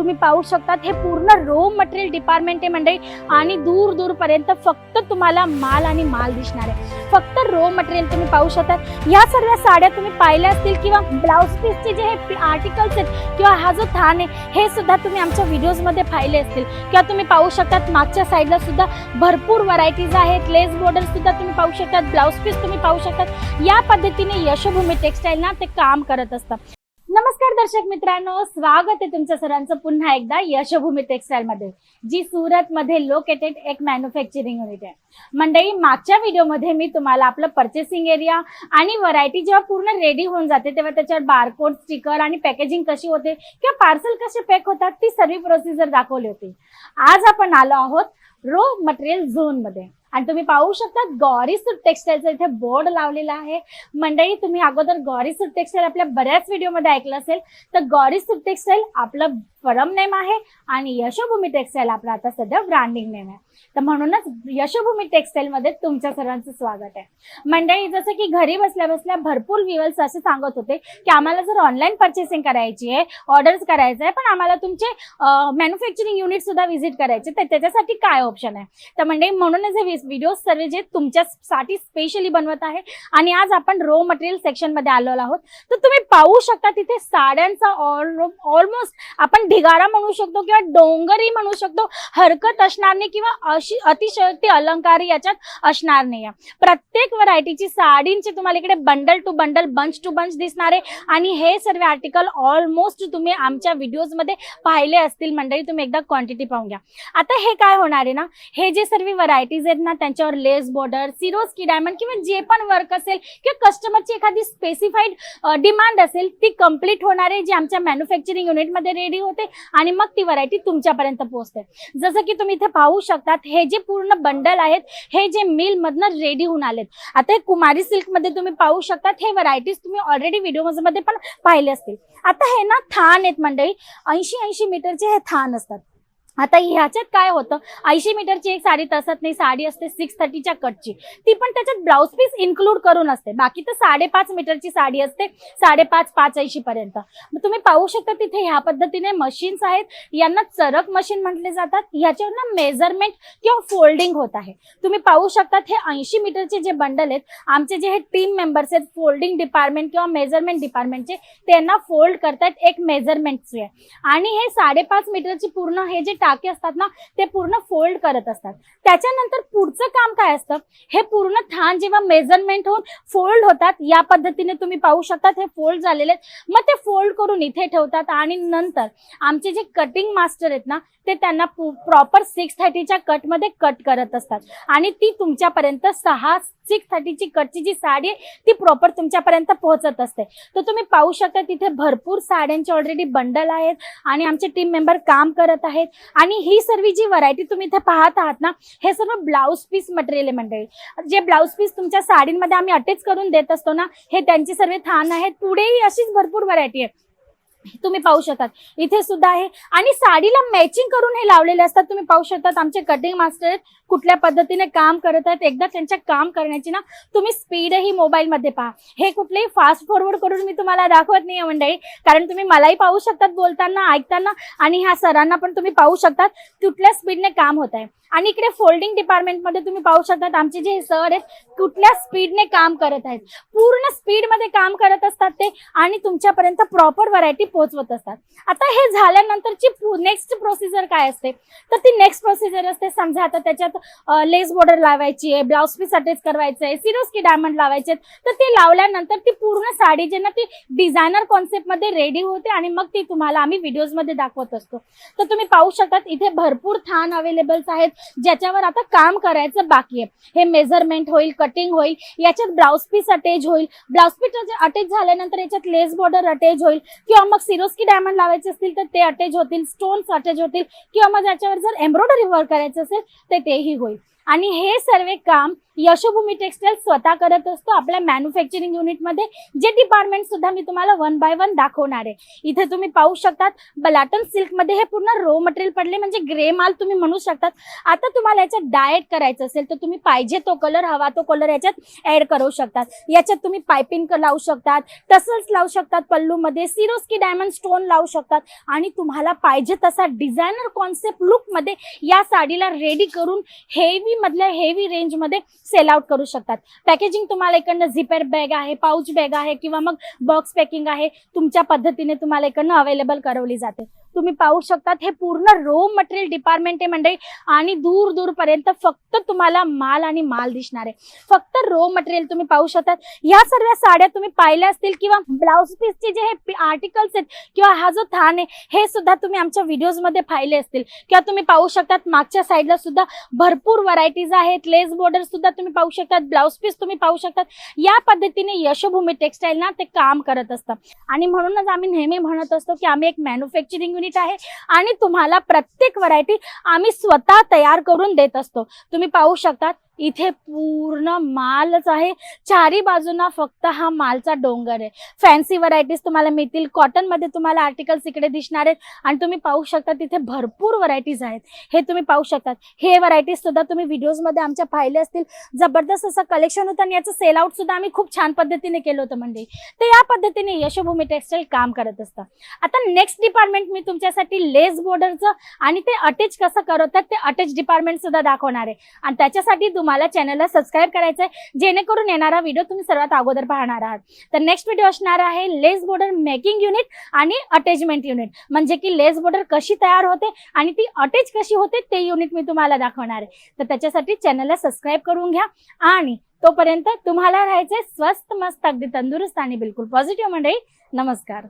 तुम्ही पाहू शकतात. हे पूर्ण रो मटेरियल डिपार्टमेंट आहे मंडळी. आणि दूर दूर पर्यंत फक्त तुम्हाला माल आणि माल दिसणार आहे. फक्त रो मटेरियल तुम्ही पाहू शकतात या सर्व साड्या तुम्ही पाहिल्या असतील किंवा ब्लाऊज पीसचे जे हे आर्टिकल्स आहेत किंवा हा जो थान आहे हे सुद्धा तुम्ही आमच्या व्हिडिओजमध्ये पाहिले असतील. किंवा तुम्ही पाहू शकतात मागच्या साईडला सुद्धा भरपूर व्हरायटीज आहेत. लेस बॉर्डर सुद्धा तुम्ही पाहू शकतात. ब्लाऊज पीस तुम्ही पाहू शकतात. या पद्धतीने यशोभूमी टेक्सटाईल ना ते काम करत असतात नमस्कार दर्शक मित्रांनो स्वागत आहे तुमच्या सर्वांचं पुन्हा एकदा यशभूमी टेक्सटाईल मध्ये जी सुरत मध्ये लोकेटेड एक मॅन्युफॅक्चरिंग युनिट आहे. मंडळी मागच्या व्हिडिओमध्ये मी तुम्हाला आपलं पर्चेसिंग एरिया आणि व्हरायटी जेव्हा पूर्ण रेडी होऊन जाते तेव्हा त्याच्यावर बारकोड स्टिकर आणि पॅकेजिंग कशी होते किंवा पार्सल कसे पॅक होतात ती सर्व प्रोसिजर दाखवली होती. आज आपण आलो आहोत रो मटेरियल झोनमध्ये. आणि तुम्ही पाहू शकता गौरी सूट टेक्सटाईलचा इथे बोर्ड लावलेला आहे. मंडळी तुम्ही अगोदर गौरी सूट टेक्सटाईल आपल्या बऱ्याच व्हिडिओमध्ये ऐकलं असेल तर गौरी सूट टेक्सटाईल आपलं फरम नेम आहे आणि यशोभूमी टेक्सटाईल आपला आता सध्या ब्रँडिंग नेम आहे. तर म्हणूनच यशोभूमी टेक्सटाईल मध्ये तुमच्या सर्वांचं स्वागत आहे. मंडळी जसं की घरी बसल्या बसल्या भरपूर व्ह्युअर्स असे सांगत होते की आम्हाला जर ऑनलाईन परचेसिंग करायची आहे ऑर्डर्स करायचं आहे पण आम्हाला तुमचे मॅन्युफॅक्चरिंग युनिट सुद्धा व्हिजिट करायचे तर त्याच्यासाठी काय ऑप्शन आहे? तर मंडळी म्हणूनच हे व्हिडिओ सर्व जे तुमच्यासाठी स्पेशली बनवत आहे. आणि आज आपण रो मटेरियल सेक्शनमध्ये आलेलो आहोत. तर तुम्ही पाहू शकता तिथे साड्यांचा ऑलमोस्ट आपण ढिगारा म्हणू शकतो किंवा डोंगरही म्हणू शकतो. हरकत असणार नाही किंवा अशी अतिशयोक्ती अलंकार याच्यात असणार नाही. प्रत्येक व्हरायटीची साडींची तुम्हाला इकडे bundle to bundle bunch to bunch दिसणार आहे. आणि हे सर्व आर्टिकल ऑलमोस्ट तुम्ही आमच्या व्हिडिओजमध्ये पाहिले असतील. मंडळी तुम्ही एकदा क्वांटिटी पाहून घ्या. आता हे काय होणार आहे ना? हे जे सर्व व्हरायटीज आहेत ना त्यांच्यावर लेस बॉर्डर सिरोज की डायमंड किंवा जे पण वर्क असेल किंवा कस्टमरची एखादी स्पेसिफाईड डिमांड असेल ती कंप्लीट होणार आहे जी आमच्या मॅन्युफॅक्चरिंग युनिटमध्ये रेडी होते आणि मग ती व्हरायटी तुमच्यापर्यंत पोहोचते. जसं की तुम्ही इथे पाहू शकतात हे जे पूर्ण बंडल आहेत हे जे मिल मधनं रेडी होऊन आलेत. आता हे कुमारी सिल्कमध्ये तुम्ही पाहू शकतात हे व्हरायटीज तुम्ही ऑलरेडी व्हिडिओमध्ये पण पाहिले असतील. आता हे ना थान आहेत मंडळी ऐंशी ऐंशी मीटरचे हे थान असतात. आता ह्याच्यात काय होतं? ऐंशी मीटरची एक साडी तसत नाही साडी असते सिक्स थर्टीच्या कटची ती पण त्याच्यात ब्लाऊज पीस इन्क्लूड करून असते. बाकी तर साडेपाच मीटरची साडी असते साडेपाच पाच ऐंशी पर्यंत. तुम्ही पाहू शकता तिथे ह्या पद्धतीने मशीन्स आहेत. यांना चरक मशीन म्हटले जातात. ह्याच्यावर ना मेजरमेंट किंवा फोल्डिंग होत आहे. तुम्ही पाहू शकतात हे ऐंशी मीटरचे जे बंडल आहेत आमचे जे हे टीम मेंबर्स आहेत फोल्डिंग डिपार्टमेंट किंवा मेजरमेंट डिपार्टमेंटचे त्यांना फोल्ड करतात एक मेजरमेंटचे आणि हे साडेपाच मीटरची पूर्ण हे जे टाके असतात ना ते पूर्ण फोल्ड करत असतात. त्याच्यानंतर पुढचं काम काय असतं? हे पूर्ण थान जेव्हा मेजरमेंट होऊन फोल्ड होतात या पद्धतीने तुम्ही पाहू शकतात हे फोल्ड झालेले आहेत. मग ते फोल्ड करून इथे ठेवतात आणि नंतर आमचे जे कटिंग मास्टर आहेत ना ते त्यांना प्रॉपर सिक्स थर्टीच्या कटमध्ये कट करत असतात. आणि ती तुमच्यापर्यंत सहा सिक्स थर्टीची कटची जी साडी आहे ती प्रॉपर तुमच्यापर्यंत पोहोचत असते. तर तुम्ही पाहू शकता तिथे भरपूर साड्यांचे ऑलरेडी बंडल आहेत आणि आमचे टीम मेंबर काम करत आहेत. आणि ही सर्व जी व्हरायटी तुम्ही इथे पाहत आहात ना हे सर्व ब्लाऊज पीस मटेरियल आहे मंडळी. जे ब्लाऊज पीस तुमच्या साडींमध्ये आम्ही अटॅच करून देत असतो ना हे त्यांची सर्व थान आहेत पुढेही अशीच भरपूर व्हरायटी आहे. तुम्ही पाहू शकतात. इथे सुद्धा आहे. आणि साडीला मॅचिंग करून हे लावलेले असतात. तुम्ही पाहू शकतात आमचे कटिंग मास्टर कुठल्या पद्धतीने काम करत आहेत. एकदा त्यांच्या काम करण्याची ना तुम्ही स्पीडही मोबाईलमध्ये पहा. हे कुठलेही फास्ट फॉरवर्ड करून मी तुम्हाला दाखवत नाही मंडळी. कारण तुम्ही मलाही पाहू शकतात बोलताना ऐकताना. आणि ह्या सरांना पण तुम्ही पाहू शकतात कुठल्या स्पीडने काम होत आहे. आणि इकडे फोल्डिंग डिपार्टमेंटमध्ये तुम्ही पाहू शकतात आमचे जे सर आहेत कुठल्या स्पीडने काम करत आहेत. पूर्ण स्पीडमध्ये काम करत असतात ते. आणि तुमच्यापर्यंत प्रॉपर व्हरायटी पोहोचवत असतात. आता हे झाल्यानंतरची नेक्स्ट प्रोसिजर काय असते? तर ती नेक्स्ट प्रोसिजर असते समजा आता त्याच्यात लेस बॉर्डर लावायची आहे ब्लाऊज पीस अटॅच करायचं आहे सिरोस्की डायमंड लावायचे तर ते लावल्यानंतर ती पूर्ण साडी जे ना ती डिझायनर कॉन्सेप्टमध्ये रेडी होते आणि मग ती तुम्हाला आम्ही व्हिडिओजमध्ये दाखवत असतो. तर तुम्ही पाहू शकतात इथे भरपूर थान अवेलेबल्स आहेत ज्याच्यावर आता काम करायचं बाकी आहे. हे मेजरमेंट होईल कटिंग होईल याच्यात ब्लाऊज पीस अटॅच होईल. ब्लाऊज पीस अटॅच झाल्यानंतर याच्यात लेस बॉर्डर अटॅच होईल. किंवा मग सिरोस्की की डायमंड लावायचे असतील तर ते अटॅच होतील स्टोन्स अटॅच होतील किंवा मग याच्यावर जर एम्ब्रॉयडरी वर्क करायचं असेल तर तेही होईल. आणि हे सर्व काम यशोभूमी टेक्सटाईल स्वतः करत असतो. आपल्या मॅन्युफॅक्चरिंग युनिटमध्ये जे डिपार्टमेंट सुद्धा मी तुम्हाला वन बाय वन दाखवणार आहे. इथे तुम्ही पाहू शकतात बलाटन सिल्कमध्ये हे पूर्ण रो मटेरियल पडले म्हणजे ग्रे माल तुम्ही म्हणू शकतात. आता तुम्हाला याच्यात डायट करायचं असेल तर तुम्ही पाहिजे तो कलर हवा तो कलर याच्यात ऍड करू शकतात. याच्यात तुम्ही पायपिंग लावू शकतात टसल्स लावू शकतात पल्लूमध्ये सिरोस्की डायमंड स्टोन लावू शकतात. आणि तुम्हाला पाहिजे तसा डिझायनर कॉन्सेप्ट लुकमध्ये या साडीला रेडी करून हेवी मधल्या हेवी रेंजमध्ये सेल आउट करू शकतात. पॅकेजिंग तुम्हाला इकडनं झिपर बॅग आहे पाऊच बॅग आहे किंवा मग बॉक्स पॅकिंग आहे तुमच्या पद्धतीने तुम्हाला इकडनं अवेलेबल करवली जाते. तुम्ही पाहू शकतात हे पूर्ण रो मटेरियल डिपार्टमेंट आहे मंडळी. आणि दूर दूर पर्यंत फक्त तुम्हाला माल आणि माल दिसणार आहे. फक्त रो मटेरियल तुम्ही पाहू शकतात. या सर्व साड्या तुम्ही पाहिल्या असतील किंवा ब्लाउज पीसचे जे हे आर्टिकल्स आहेत किंवा हा जो थान आहे हे सुद्धा तुम्ही आमच्या व्हिडिओजमध्ये पाहिले असतील. किंवा तुम्ही पाहू शकतात मागच्या साईडला सुद्धा भरपूर व्हरायटीज आहेत. लेस बॉर्डर सुद्धा तुम्ही पाहू शकतात ब्लाऊज पीस तुम्ही पाहू शकतात. या पद्धतीने यशोभूमी टेक्सटाईल ना ते काम करत असतं. आणि म्हणूनच आम्ही नेहमी म्हणत असतो की आम्ही एक मॅन्युफॅक्चरिंग युनिट आहे आणि तुम्हाला प्रत्येक व्हरायटी आम्ही स्वतः तयार करून देत असतो. तुम्ही पाहू शकतात इथे पूर्ण मालच आहे. चारी बाजूना फक्त हा मालचा डोंगर आहे. फॅन्सी व्हरायटीज तुम्हाला मिळतील. कॉटनमध्ये तुम्हाला आर्टिकल्स इकडे दिसणार आहेत. आणि तुम्ही पाहू शकता तिथे भरपूर व्हरायटीज आहेत. हे तुम्ही पाहू शकतात. हे व्हरायटीज सुद्धा तुम्ही व्हिडिओजमध्ये आमच्या पाहिले असतील. जबरदस्त असं कलेक्शन होतं आणि याचं सेल आउट सुद्धा आम्ही खूप छान पद्धतीने केलं होतं म्हणजे तर या पद्धतीने यशोभूमी टेक्स्टाईल काम करत असतं. आता नेक्स्ट डिपार्टमेंट मी तुमच्यासाठी लेस बॉर्डरचं आणि ते अटॅच कसं करतात ते अटॅच डिपार्टमेंट सुद्धा दाखवणार आहे. आणि त्याच्यासाठी तुम्हाला तुम्हाला चॅनलला सबस्क्राईब करायचं आहे जेणेकरून येणारा व्हिडिओ तुम्ही सर्वात अगोदर पाहणार आहात. तर नेक्स्ट व्हिडिओ असणार आहे लेस बॉर्डर मेकिंग युनिट आणि अटॅचमेंट युनिट म्हणजे की लेस बॉर्डर कशी तयार होते आणि ती अटॅच कशी होते ते युनिट मी तुम्हाला दाखवणार आहे. तर त्याच्यासाठी चॅनलला सबस्क्राईब करून घ्या आणि तोपर्यंत तुम्हाला राहायचे स्वस्त मस्त अगदी तंदुरुस्त आणि बिलकुल पॉझिटिव्ह मंडळी. नमस्कार.